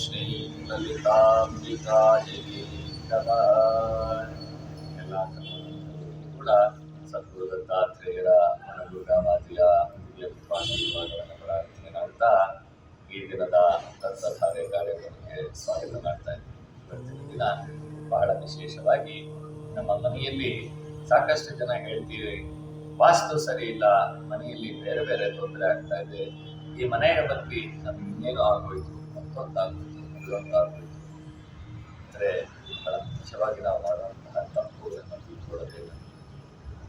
ಶ್ರೀ ಲಲಿತಾಂಬಿಕಾಯ ಎಲ್ಲ ಕೂಡ ಸದ್ಗುರು ದತ್ತಾತ್ರೇಯರ ಅನುಗ್ರಹ ಮಾತೆಯ ಪ್ರಾರ್ಥನೆ ಮಾಡ್ತಾ ಈ ದಿನದ ದತ್ತಧಾರೆ ಕಾರ್ಯಕ್ರಮಕ್ಕೆ ಸ್ವಾಗತ ಮಾಡ್ತಾ ಇವತ್ತಿನ ದಿನ ಬಹಳ ವಿಶೇಷವಾಗಿ ನಮ್ಮ ಮನೆಯಲ್ಲಿ ಸಾಕಷ್ಟು ಜನ ಹೇಳ್ತೀವಿ, ವಾಸ್ತು ಸರಿ ಇಲ್ಲ, ಮನೆಯಲ್ಲಿ ಬೇರೆ ಬೇರೆ ತೊಂದರೆ ಆಗ್ತಾ ಇದೆ, ಈ ಮನೆಯ ಬಗ್ಗೆ ನಮ್ಗೆ ಇನ್ನೇನು ಆಗೋಯ್ತು? ಮತ್ತೊಂದಾಗೋಯ್ತು ಅಂದರೆ ಮುಖ್ಯವಾಗಿ ನಾವು ಮಾಡುವಂತಹ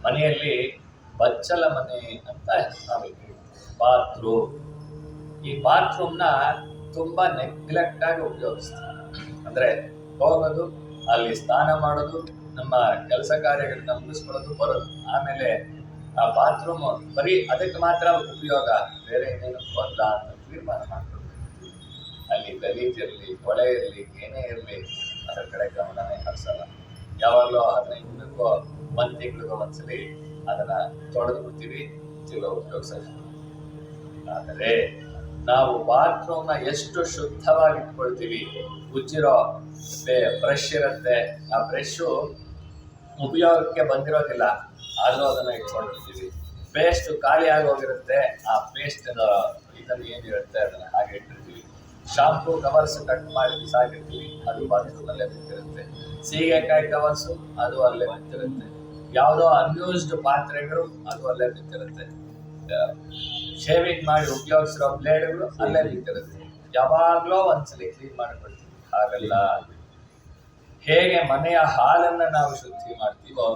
ಮನೆಯಲ್ಲಿ ಬಚ್ಚಲ ಮನೆ ಅಂತ ನಾವು ಬಾತ್ರೂಮ್. ಈ ಬಾತ್ರೂಮ್ನ ತುಂಬಾ ನೆಗ್ಲೆಕ್ಟ್ ಆಗಿ ಉಪಯೋಗಿಸ್ತಾರೆ. ಅಂದ್ರೆ ಹೋಗೋದು, ಅಲ್ಲಿ ಸ್ನಾನ ಮಾಡೋದು, ನಮ್ಮ ಕೆಲಸ ಕಾರ್ಯಗಳನ್ನ ಮುಗಿಸ್ಕೊಳ್ಳೋದು, ಬರೋದು. ಆಮೇಲೆ ಆ ಬಾತ್ರೂಮ್ ಬರೀ ಅದಕ್ಕೆ ಮಾತ್ರ ಉಪಯೋಗ, ಬೇರೆ ಏನೇನಕ್ಕೂ ಅಲ್ಲ ಅಂತ ತೀರ್ಮಾನ ಅಲ್ಲಿ ಗಲೀಜಿರಲಿ ಕೊಳೆ ಇರಲಿ, ಏನೇ ಇರಲಿ, ಅದರ ಕಡೆ ಗಮನನೇ ಹರಿಸಲ್ಲ. ಯಾವಾಗಲೂ ಹದಿನೈದು ದಿನಕ್ಕೋ ಒಂದು ತಿಂಗಳಿಗೋ ಒಂದ್ಸಲಿ ಅದನ್ನ ತೊಳೆದು ಬಿಡ್ತೀವಿ ತಿರ್ಗಾ ಉಪಯೋಗಿಸಲ್ಲ ಆದರೆ, ನಾವು ಬಾತ್ರೂಮ್ನ ಎಷ್ಟು ಶುದ್ಧವಾಗಿ ಇಟ್ಕೊಳ್ತೀವಿ ಉಜ್ಜಿರೋ ಬ್ರಷ್ ಇರುತ್ತೆ. ಆ ಬ್ರಷ್ಷು ಉಪಯೋಗಕ್ಕೆ ಬಂದಿರೋದಿಲ್ಲ, ಆದರೂ ಅದನ್ನ ಇಟ್ಕೊಂಡಿರ್ತೀವಿ. ಪೇಸ್ಟ್ ಖಾಲಿ ಆಗೋಗಿರುತ್ತೆ, ಆ ಪೇಸ್ಟ್ ಇದನ್ನು ಏನಿರುತ್ತೆ, ಅದನ್ನ ಹಾಗೆ ಇಟ್ಟಿರ್ತೀವಿ ಶಾಂಪೂ ಕವರ್ಸ್ ಕಟ್ ಮಾಡಿ ಬಿಸಾಕಿರ್ತೀವಿ ಅದು ಬಾತ್ರೂಮಲ್ಲೇ ಬಿಟ್ಟಿರುತ್ತೆ ಸೀಗೆಕಾಯಿ ಕವರ್ಸು, ಅದು ಅಲ್ಲೇ ಬಿಟ್ಟಿರುತ್ತೆ ಯಾವುದೋ ಅನ್ಯೂಸ್ಡ್ ಪಾತ್ರೆಗಳು, ಅದು ಅಲ್ಲೇ ಬಿಟ್ಟಿರುತ್ತೆ ಶೇವಿಂಗ್ ಮಾಡಿ ಉಪಯೋಗಿಸಿರೋ ಬ್ಲೇಡ್ಗಳು ಅಲ್ಲೇ ಬಿಟ್ಟಿರುತ್ತೆ ಯಾವಾಗಲೋ ಒಂದ್ಸಲಿ ಕ್ಲೀನ್ ಮಾಡಿಕೊಡ್ತೀವಿ ಹಾಗೆಲ್ಲ. ಹೇಗೆ ಮನೆಯ ಹಾಲನ್ನು ನಾವು ಶುದ್ಧಿ ಮಾಡ್ತೀವೋ,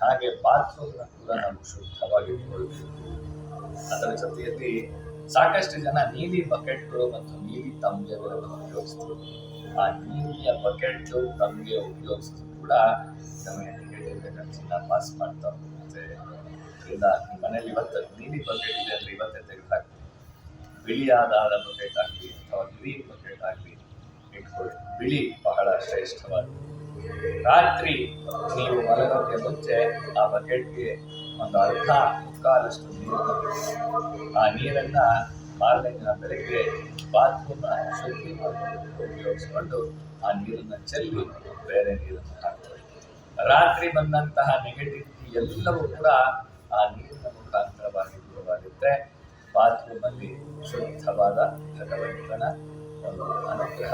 ಹಾಗೆ ಬಾತ್ರೂಮ್ನ ಕೂಡ ನಾವು ಶುದ್ಧವಾಗಿ ಅದರ ಜೊತೆಯಲ್ಲಿ ಸಾಕಷ್ಟು ಜನ ನೀಲಿ ಬಕೆಟ್ಗಳು ಮತ್ತು ನೀಲಿ ತಂಬ್ಗೆಗಳನ್ನು ಉಪಯೋಗಿಸಿದ್ರು ಆ ನೀಲಿಯ ಬಕೆಟ್ ತಂಬ್ಗೆ ಉಪಯೋಗಿಸಿದ್ರು ಕೂಡ ನಮಗೆ ಎನರ್ಜಿನ ಪಾಸ್ ಮಾಡ್ತಾ ಹೋಗುತ್ತೆ ಇದರಿಂದ ನಿಮ್ಮ ಮನೇಲಿ ಇವತ್ತು ನೀಲಿ ಬಕೆಟ್ ಇದೆ ಅಂದ್ರೆ ಇವತ್ತೇ ತೆಗೆದುಹಾಕಿ ಬಿಳಿಯಾದ ಬಕೆಟ್ ಆಗಲಿ ಅಥವಾ ಗ್ರೀನ್ ಬಕೆಟ್ ಆಗಲಿ ಇಟ್ಕೊಳ್ಳಿ. ಬಿಳಿ ಬಹಳ ಶ್ರೇಷ್ಠವಾದ ರಾತ್ರಿ ನೀವು ಮಲಗೋಕ್ಕೆ ಮುಂಚೆ ಆ ಬಕೆಟ್ಗೆ ಒಂದು ಅರ್ಧ ಕಾಲಷ್ಟು ನೀರು ಆ ನೀರನ್ನು ಮಾರನೇ ದಿನ ಬೆಳಗ್ಗೆ ಬಾತ್ರೂಮ್ನ ಶುದ್ಧಿ ಉಪಯೋಗಿಸಿಕೊಂಡು ಆ ನೀರನ್ನು ಚೆಲ್ಲಿ ಬೇರೆ ನೀರನ್ನು ಹಾಕ್ತಾರೆ. ರಾತ್ರಿ ಬಂದಂತಹ ನೆಗೆಟಿವಿಟಿ ಎಲ್ಲವೂ ಕೂಡ ಆ ನೀರಿನ ಮುಖಾಂತರವಾಗಿ ದೂರವಾಗುತ್ತೆ. ಬಾತ್ರೂಮಲ್ಲಿ ಶುದ್ಧವಾದ ಭಗವಂತನ ಒಂದು ಅನುಗ್ರಹ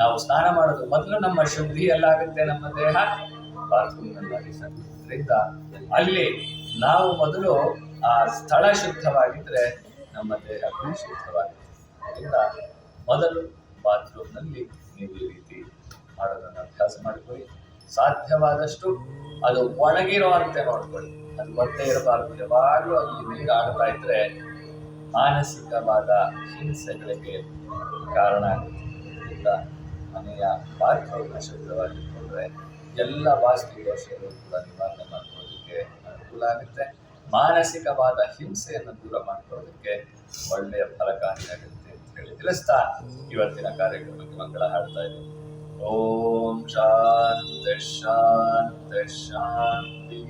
ನಾವು ಸ್ನಾನ ಮಾಡೋದು ಮೊದಲು ನಮ್ಮ ಶುದ್ಧಿ ಎಲ್ಲಾಗುತ್ತೆ ನಮ್ಮ ದೇಹ? ಬಾತ್ರೂಮ್ನಲ್ಲಿ ಅದರಿಂದ ಅಲ್ಲಿ ನಾವು ಮೊದಲು ಆ ಸ್ಥಳ ಶುದ್ಧವಾಗಿದ್ದರೆ ನಮ್ಮ ದೇಹ ಕೂಡ ಶುದ್ಧವಾಗುತ್ತೆ ಅದರಿಂದ ಮೊದಲು ಬಾತ್ರೂಮ್ನಲ್ಲಿ ನೀವು ಈ ರೀತಿ ಮಾಡೋದನ್ನು ಅಭ್ಯಾಸ ಮಾಡಿಕೊಳ್ಳಿ. ಸಾಧ್ಯವಾದಷ್ಟು ಅದು ಒಣಗಿರುವಂತೆ ನೋಡ್ಕೊಳ್ಳಿ. ಅದು ಒತ್ತೆ ಇರಬಾರ್ದು. ಯಾವಾಗಲೂ ಅಲ್ಲಿ ನೀರು ಆಡ್ತಾ ಇದ್ರೆ ಮಾನಸಿಕವಾದ ಹಿಂಸೆಗಳಿಗೆ ಕಾರಣ ಆಗುತ್ತೆ. ಮನೆಯ ಬಾತ್ರೂಮ್ನ ಶುದ್ಧವಾಗಿಟ್ಕೊಂಡ್ರೆ ಎಲ್ಲ ವಾಸ್ತು ದೋಷಗಳು ಕೂಡ ನಿವಾರಣೆ ಮಾಡ್ಕೊಳ್ಳೋದಕ್ಕೆ ಅನುಕೂಲ ಆಗುತ್ತೆ. ಮಾನಸಿಕವಾದ ಹಿಂಸೆಯನ್ನು ದೂರ ಮಾಡ್ಕೊಳ್ಳೋದಕ್ಕೆ ಒಳ್ಳೆಯ ಫಲಕಾರಿಯಾಗುತ್ತೆ ಅಂತ ಹೇಳಿ ತಿಳಿಸ್ತಾ ಇವತ್ತಿನ ಕಾರ್ಯಕ್ರಮಕ್ಕೆ ಮಂಗಳ ಹಾಡ್ತಾ ಇದೆ ಓಂ ಶಾಂತ ಶಾಂತ ಶಾಂತಿ.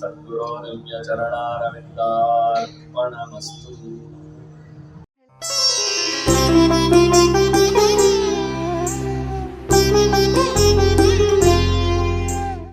ಸದ್ಗುರೋ ದಿವ್ಯ ಚರಣಾರವಿಂದಾರ್ಪಣಮಸ್ತು.